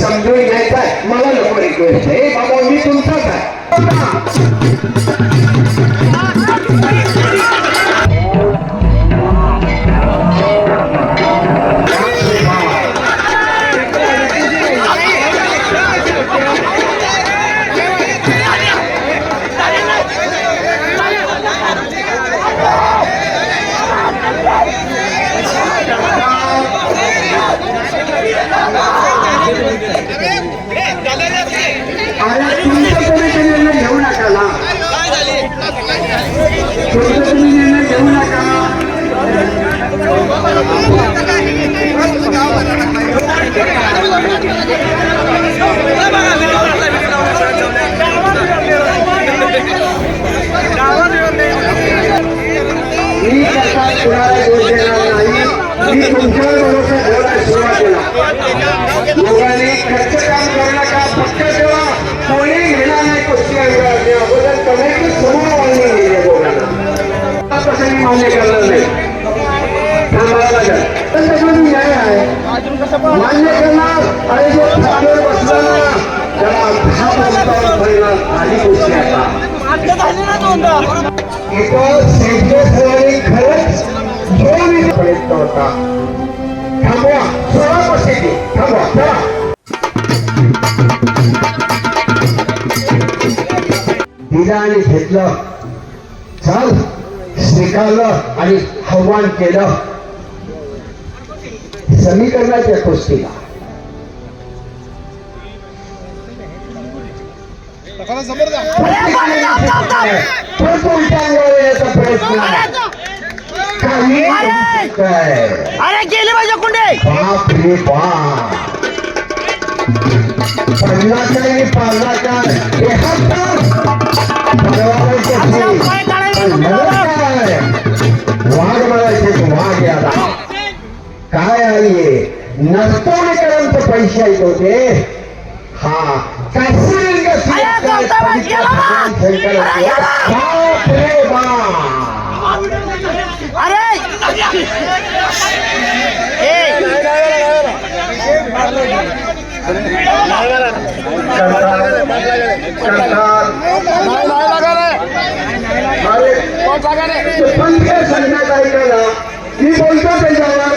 समजून घ्यायचा आहे. मला नको रिक्वेस्ट आहे बाबा मी तुमचाच आहे मी कसा कुणाला दोष देणार नाही मी तुमच्यावर भरोसा ठेवला सुरुवातीला लोकांनी खर्च काम करू नका फक्त तेव्हा कोणी घेणार नाही कुस्ती अंगावरती. अगोदर कमिटी समोर मान्य केली आहे दोघांना तसं मी मान्य करणार नाही थांबावं लागेल पण त्याच्यामध्ये न्याय आहे मान्य करणार आणि जो थांबवर बसला ना त्याला दहा पंचावन्न परिणाम आधी गोष्टी आता इथं सेंटर्सवाले खरंच दोन प्रयत्न होता थांबवा सोळा परिस्थिती थांबवा चला दिलं आणि घेतलं चल स्वीकारलं आणि आव्हान केलं समीकरणाच्या तो येण्याचा प्रयत्न. काही अरे! गेली माझ्या कुंडे! बाप रे बाप. पडला काय पाडला काय हे हातात भगवानाचे फूल. पण मला काय? वाघ म्हणायचे वाघ याला. काय आहे? नस्तोडीकरांचे पैसे आहेत होते. हा काश्मीर अरे गौतम, गेला बा. अरे गेला. बाप रे बाप अरे. ए. पंच काय सांगण्यात ऐका ना मी बोलतो त्याच्यावर.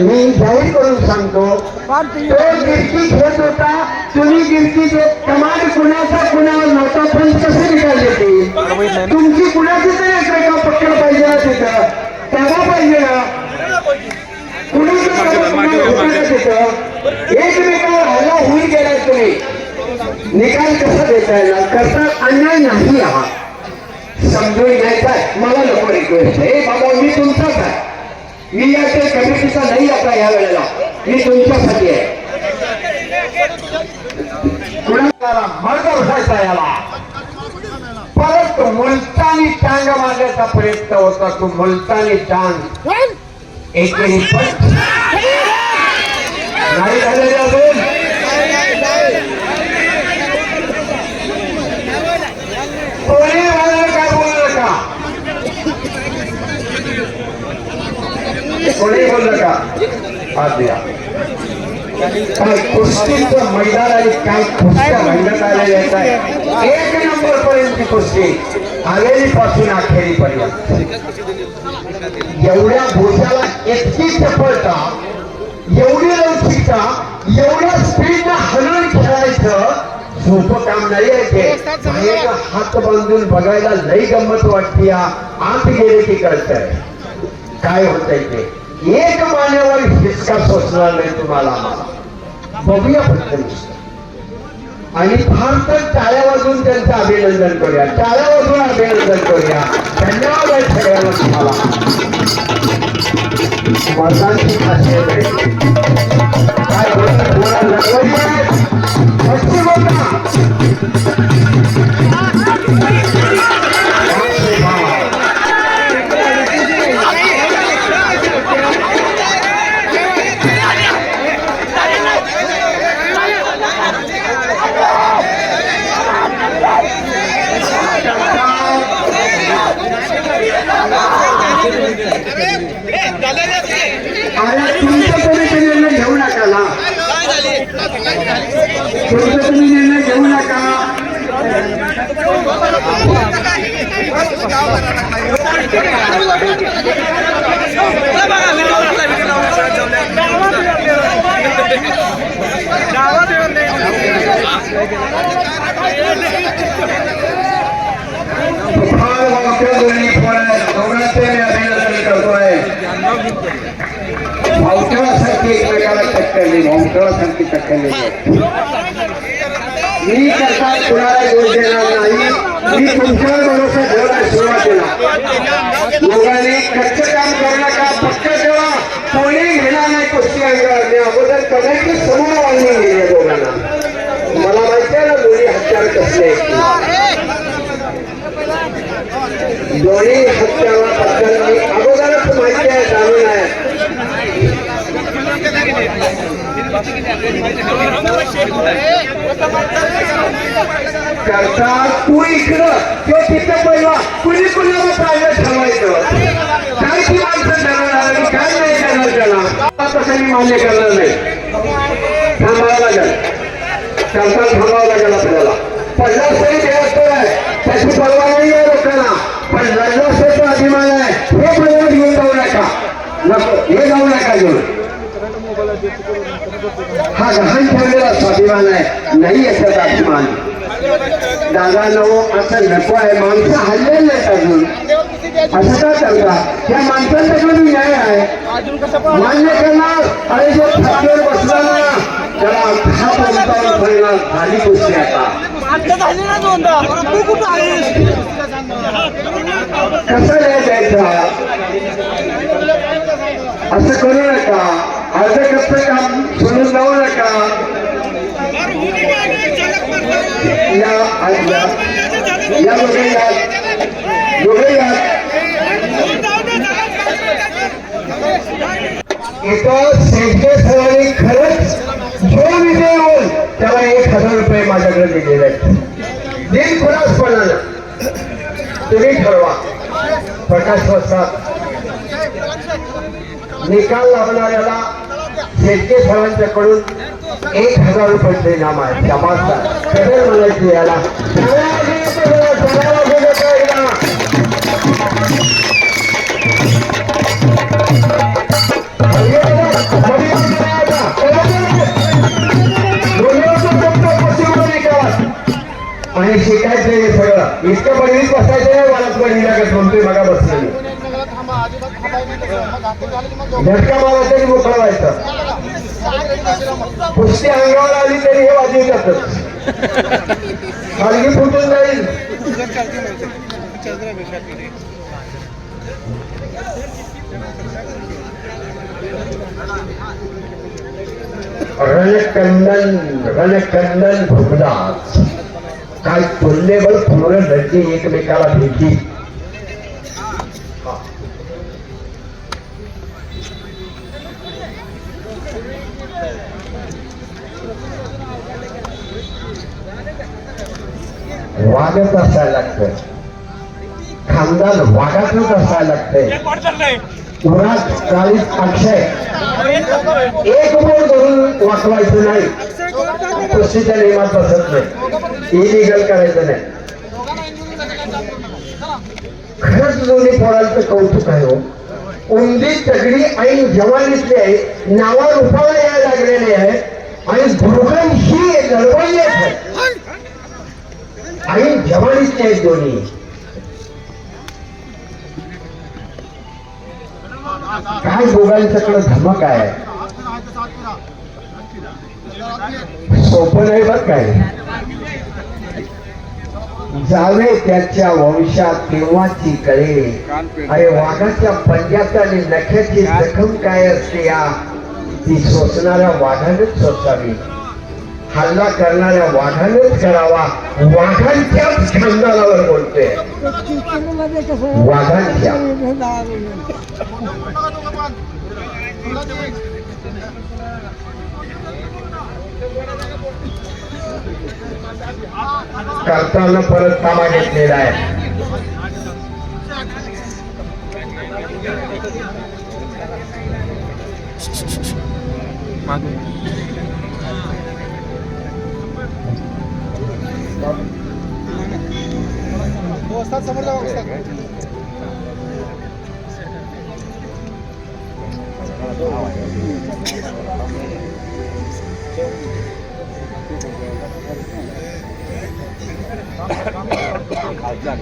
मी जाहीर करून सांगतो तो गिरकी घेत होता तुम्ही गिरकी देत कमाल कुणाचा कुणावर नव्हता पण कसे निकाल देते तुमची कुणाची तरी एकमेका पकड पाहिजे ना तिथं? तेव्हा पाहिजे ना? कुणाचं का एकमेकावर हल्ला होऊन गेला तुम्ही? निकाल कसा देता येणार? करता अन्याय नाही हा समजून घ्यायचा. मला नको रिक्वेस्ट आहे बाबा मी तुमचाच आहे. मी या त्या कमिटीचा नाही आता या वेळेला. मी तुमच्यासाठी आहे. मर्द उठायचा याला? परत तो मुलतानी टांग मारण्याचा प्रयत्न होता तो मुलतानी टांग. एकेरी पण नाही झालेले अजून कोणी म्हणाल काय बोलू नका कोणी बोलू नका आज द्या कुस्तीचं मैदान आणि काय कुस्त्या भांडत आलेल्या आहे एक नंबर पर्यंत कुस्ती. आलेली पासून अखेरीपर्यंत. एवढ्या भोजाला इतकी चपळता एवढी लवचिकता एवढ्या स्पीडनं हलून खेळायचं सोपं काम नाही आहे ते. हात बांधून बघायला लई गंमत वाटते आत गेले की कळतंय. काय होतंय ते? एक मान्यावर हिसका सोसणार नाही तुम्हाला बघूया फक्त आणि फार तर टाळ्या वाजून त्यांचं अभिनंदन करूया. टाळ्या वाजून अभिनंदन करूया. धन्यवाद आहे सगळ्यांना तुम्हाला. मर्दांची खासियत आहे. टक्करली भावठळासारखी टक्करली मी करता कुणाला दोष देणार नाही मी तुमच्यावर भरोसा सुरुवात केला. लोकांनी कच्च काम करू नका पक्क ठेवा कोणी घेणार नाही कुस्ती अंगावर मी अगोदर कदाचित समोर वाढली गेले दोघांना. मला माहिती आहे ना दोन्ही हत्यार कसले आहेत. दोन्ही हत्याराबद्दल मी अगोदरच माहिती आहे जाणून आहे. करता तू इकडं तो तिथं पहिला. कुणी कुणाला प्रायव्हेट ठरवायचं? काय ती माणसं ठरवणार आणि काय नाही करणार त्याला? तसं मी मान्य करणार नाही? थांबावं लागेल. करता थांबावं लागेल आपल्याला. पन्नास तरी देवस्थळ आहे. त्याची परवा नाही आहे लोकांना. पण लढण्याचा अभिमान आहे. हे पहिला घेऊन जाऊ नका. नको हे जाऊ नका घेऊन. हा गहाण ठेवलेला स्वाभिमान आहे. नाही याच्यात अभिमान. दादा नो असं नको आहे. माणसं हल्लेले नाहीत अजून. असं का करता? या माणसांच्याकडून न्याय आहे. मान्य करणार. अरे जो खात्यावर बसला ना त्याला हा पंचावन्न पडणार झाली गोष्टी आता. कसं द्यायचा? असं करू नका. अर्ध कसं काम सोडून जाऊ नका. या या दोघे या दोघे या इथं शेतकरी सरांनी खरंच जो विजय होईल त्याला एक हजार रुपये माझ्याकडे दिलेले आहेत. दिन पडणार? तुम्ही ठरवा. प्रकाश वस्तात निकाल लावणाऱ्याला शेतकरी सरांच्याकडून एक हजार रुपये इनाम आहे. समाजचा कदर म्हणायची याला? आणि शिकायचं हे सगळं. इतकं बसायचं नाही मला बनविला का म्हणतोय बघा बसलेली. झटका मोकळा व्हायचं. कुस्ती अंगावर आली तरी हे वाजवी जातच खालगी फुटून जाईल. रणकंदन रणकंदन भुगदास काय तुल्यबळ पूर्ण रची एकमेकाला भेटी. वागत असायला लागतं. खानदान वागातच असायला लागतंय उरात काळीत अक्षय. एक बोल धरून वाकवायचं नाही. कुस्तीच्या नियमात बसत नाही. इलिगल करायचं नाही. खरंच दोन्ही पोरांचं कौतुक आहे हो. उंदी तगडी आणि जवानीतली आहे. नावा रूपाला यायला लागलेली आहे. आणि दुर्गण ही लढवई आहे. आणि जवानीतले आहेत दोन्ही. काय दोघांच्याकडे धमक आहे? सोपं नाही बघ काय. जावे त्याच्या वंशात तेव्हाची कळे. अरे वाघाच्या पंजात आणि नख्याची जखम काय असते या? ती सोसणाऱ्या वाघानेच सोसावी. हल्ला करणाऱ्या वाघानेच करावा. वाघांच्याच खानदानावर बोलते. वाघांच्या. करताना परत कामा घेतलेला आहे. हातात समोर जाऊ खासदार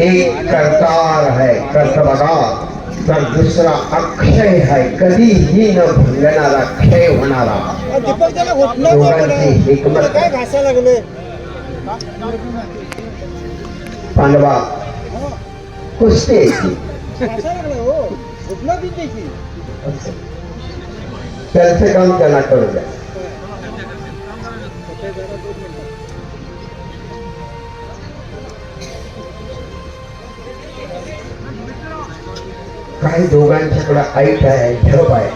एक करतार है कर्त बघा तर दुसरा अक्षय है कधीही न भंगणारा क्षय होणारा। पांडवा कुस्ती हो त्याची त्यांचं काम त्यांना करू द्या। काही दोघांच्याकडं ऐट आहे झप आहे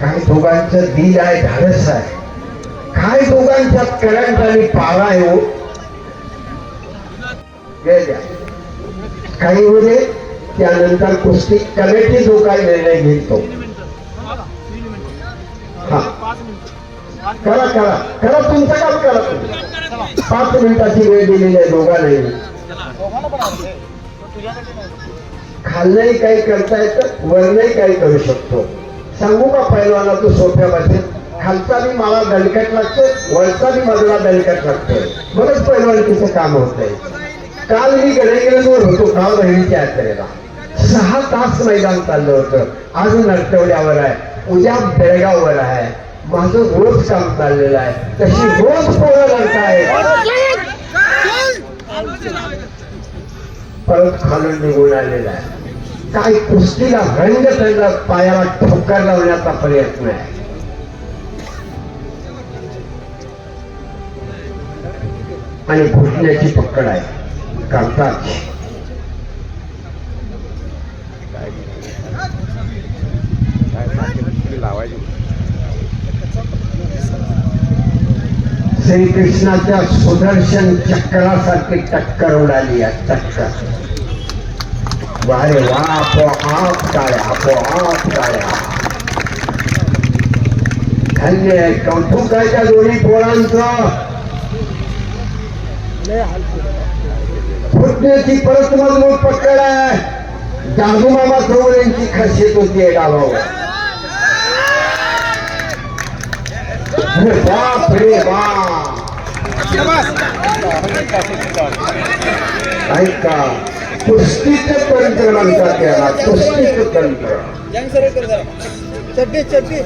काही दोघांचं दिल आहे धाडस आहे. काही दोघांच्या करंट आणि पारा आहे हो. काही होऊ त्यानंतर कुस्ती कमिटी जो काही निर्णय घेतो. हा. करा करा. करा तुमचं काम करा तुम्ही. पाच मिनिटाची वेळ दिलेली आहे दोघांनाही. खाल्लंही काही करता येतं वरनंही काही करू शकतो. सांगू का पहिलवाना तू सोप्या भाषेत खालचा बी मला दणकट लागते वरचा बी मधला दणकट लागतोय. बरंच पहिलवानकीचं काम होतंय काल मी गणेगडवर होतो काल बहिणीच्या यात्रेला. सहा तास मैदान चाललं होतं. आज नरटवड्यावर आहे उद्या बेळगाववर आहे. माझं रोज काम चाललेलं आहे. तशी रोज पोरं लढताय परत खालून निघून आलेला आहे. काय कुस्तीला रंग त्यांना पायाला ठोकर लावण्याचा प्रयत्न आहे. आणि घुटण्याची पकड आहे. कामकाज श्रीकृष्णाच्या सुदर्शन चक्रासारखी टक्कर उडाली आहे. टक्कर. वारे वा आपोआप टाळ्या आपोआप टाळ्या धन्य आहे कौतुक आहे. त्या दोन्ही पोरांचं. फुटण्याची परत मजबूत पकड आहे. जादू मामा चौर यांची खासियत होती आहे बाप रे बाप. ऐका. कुस्तीचं तंत्र म्हणतात त्याला कुस्तीचं तंत्र चड्डी चड्डी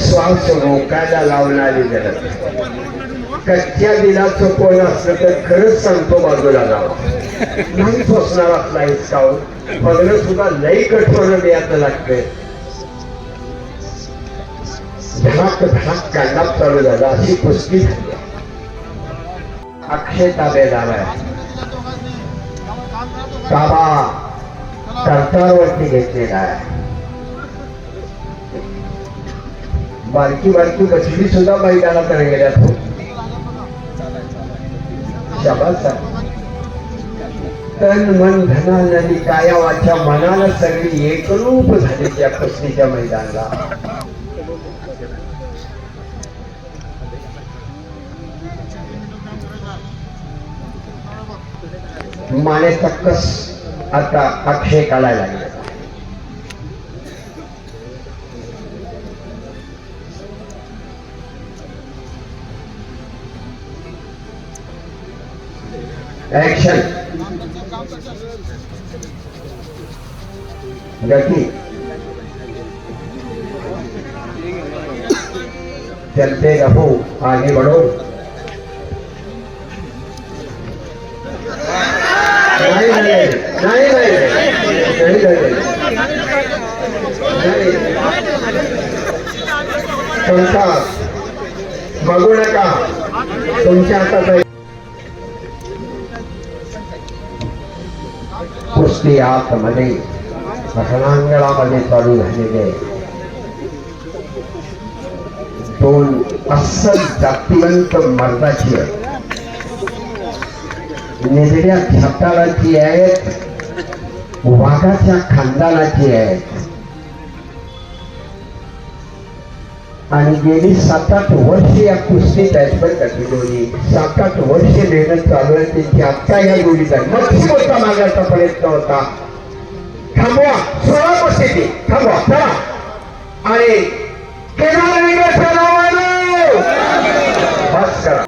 श्वास रोकायला लावणारी गरज कच्च्या दिलाचं कोण असलं तर खरंच सांगतो बाजूला जावा नाही फसणार असला हिसकावून बघणं सुद्धा लई कठोर द्यायचं लागते धडाक धडाक कांडाप चालू झाला. अशी कुस्ती झाली. अक्षय ताबा कर्तारवरती घेतलेला आहे. बारकी बारकी मछली सुद्धा मैदानात गेल्या तन, मन धना नदी, काया वाच्या मनाला सगळी एकरूप झाली त्या कुस्तीच्या मैदानाला. मानेचा कस आता अक्षय काढायला लागला ऍक्शन गति चलते रहो आगे बढ़ो। संसार. बघू नका. तुमच्या हातात आहे कुस्ती आतमध्ये रणांगणामध्ये चालू झालेले दोन अस्सल जातीवंत मर्दाची निधड्या छताळाची आहेत वाघाच्या खानदानाची आहेत आणि गेली सात आठ वर्ष या कुस्ती त्याचवर कठीण दोन्ही सात आठ वर्ष मेहनत चालू आहे त्यांची आत्ता या जोडीचा नक्की होता मागायचा प्रयत्न होता. थांबवा सोळा कुस्ती ते थांबवा चला. आणि बस करा.